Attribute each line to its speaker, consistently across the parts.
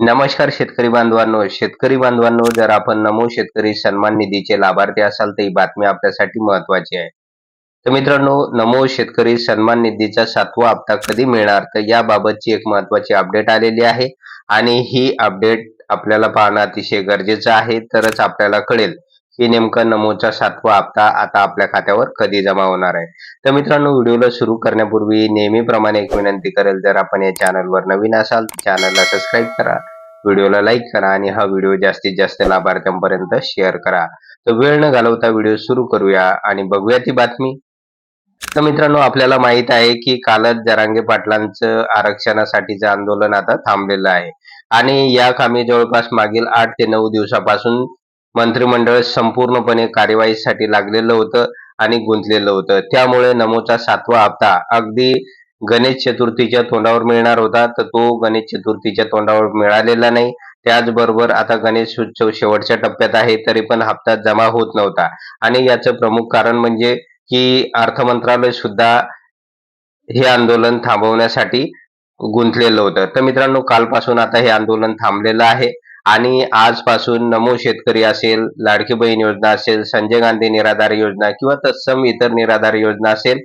Speaker 1: नमस्कार शेतकरी बांधवांनो. शेतकरी बांधवांनो जर आपण नमो शेतकरी सन्मान निधीचे लाभार्थी असाल तर ही बातमी आपल्यासाठी महत्वाची आहे. तर मित्रांनो नमो शेतकरी सन्मान निधीचा सातवा हप्ता कधी मिळणार? तर याबाबतची एक महत्वाची अपडेट आलेली आहे. आणि ही अपडेट आपल्याला पाहणं अतिशय गरजेचं आहे. तरच आपल्याला कळेल की नेमकं नमोचा सातवा हप्ता आता आपल्या खात्यावर कधी जमा होणार आहे? तर मित्रांनो व्हिडिओला सुरू करण्यापूर्वी नेहमीप्रमाणे एक विनंती करेल जर आपण या चॅनलवर नवीन असाल चॅनलला सबस्क्राईब करा व्हिडिओला लाईक करा आणि हा व्हिडिओ जास्तीत जास्त लाभार्थ्यांपर्यंत शेअर करा. तर वेळ न घालवता व्हिडिओ सुरू करूया आणि बघूया ती बातमी. तर मित्रांनो आपल्याला माहीत आहे की कालच जरांगे पाटलांचं आरक्षणासाठीचं आंदोलन आता थांबलेलं आहे. आणि या कामी जवळपास मागील आठ ते नऊ दिवसापासून मंत्रिमंडळ संपूर्णपणे कार्यवाहीसाठी लागलेलं होतं आणि गुंतलेलं होतं. त्यामुळे नमोचा सातवा हप्ता अगदी गणेश चतुर्थीच्या तोंडावर मिळणार होता. तर तो गणेश चतुर्थीच्या तोंडावर मिळालेला नाही. त्याचबरोबर आता गणेश उत्सव शेवटच्या टप्प्यात आहे तरी पण हप्ता जमा होत नव्हता. आणि याचं प्रमुख कारण म्हणजे की अर्थ मंत्रालय सुद्धा हे आंदोलन थांबवण्यासाठी गुंतलेलं होतं. तर मित्रांनो कालपासून आता हे आंदोलन थांबलेलं आहे. आणि आजपासून नमो शेतकरी असेल लाडकी बहीण योजना असेल संजय गांधी निराधार योजना किंवा तत्सम इतर निराधार योजना असेल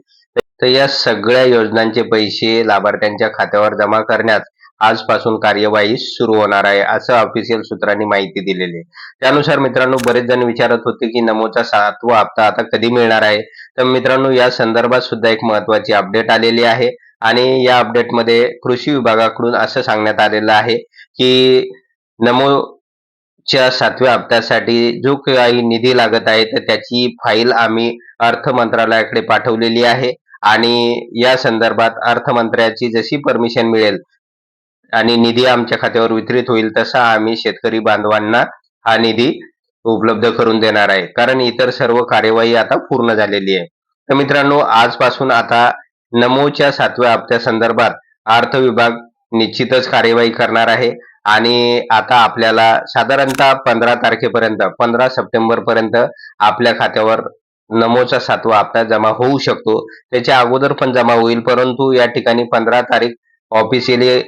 Speaker 1: तर या सगळ्या योजनांचे पैसे लाभार्थ्यांच्या खात्यावर जमा करण्यास आजपासून कार्यवाही सुरू होणार आहे असं ऑफिशियल सूत्रांनी माहिती दिलेली आहे. त्यानुसार मित्रांनो बरेच जण विचारत होते की नमोचा सातवा हप्ता आता कधी मिळणार आहे? तर मित्रांनो या संदर्भात सुद्धा एक महत्वाची अपडेट आलेली आहे आणि या अपडेटमध्ये कृषी विभागाकडून असं सांगण्यात आलेलं आहे की नमोच्या सातव्या हप्त्यासाठी जो काही निधी लागत आहे तर त्याची फाईल आम्ही अर्थ मंत्रालयाकडे पाठवलेली आहे. आणि या संदर्भात अर्थमंत्र्याची जशी परमिशन मिळेल आणि निधी आमच्या खात्यावर वितरित होईल तसा आम्ही शेतकरी बांधवांना हा निधी उपलब्ध करून देणार आहे. कारण इतर सर्व कार्यवाही आता पूर्ण झालेली आहे. तर मित्रांनो आजपासून आता नमोच्या सातव्या हप्त्या संदर्भात अर्थ विभाग निश्चितच कार्यवाही करणार आहे. आणि आता आपल्याला साधारणतः पंधरा तारखेपर्यंत पंधरा सप्टेंबर पर्यंत आपल्या खात्यावर नमोचा सातवा हप्ता जमा होऊ शकतो. त्याच्या अगोदर पण जमा होईल परंतु या ठिकाणी पंधरा तारीख ऑफिशियली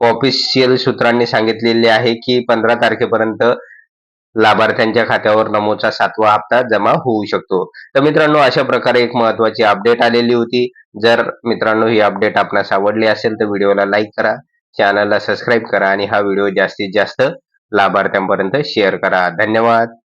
Speaker 1: ऑफिशियल सूत्रांनी सांगितलेले आहे की पंधरा तारखेपर्यंत लाभार्थ्यांच्या खात्यावर नमोचा सातवा हप्ता जमा होऊ शकतो. तर मित्रांनो अशा प्रकारे एक महत्वाची अपडेट आलेली होती. जर मित्रांनो ही अपडेट आपणास आवडली असेल तर व्हिडिओला लाईक करा. चॅनलला सबस्क्राईब करा आणि हा व्हिडिओ जास्तीत जास्त लाभार्थ्यांपर्यंत शेअर करा. धन्यवाद.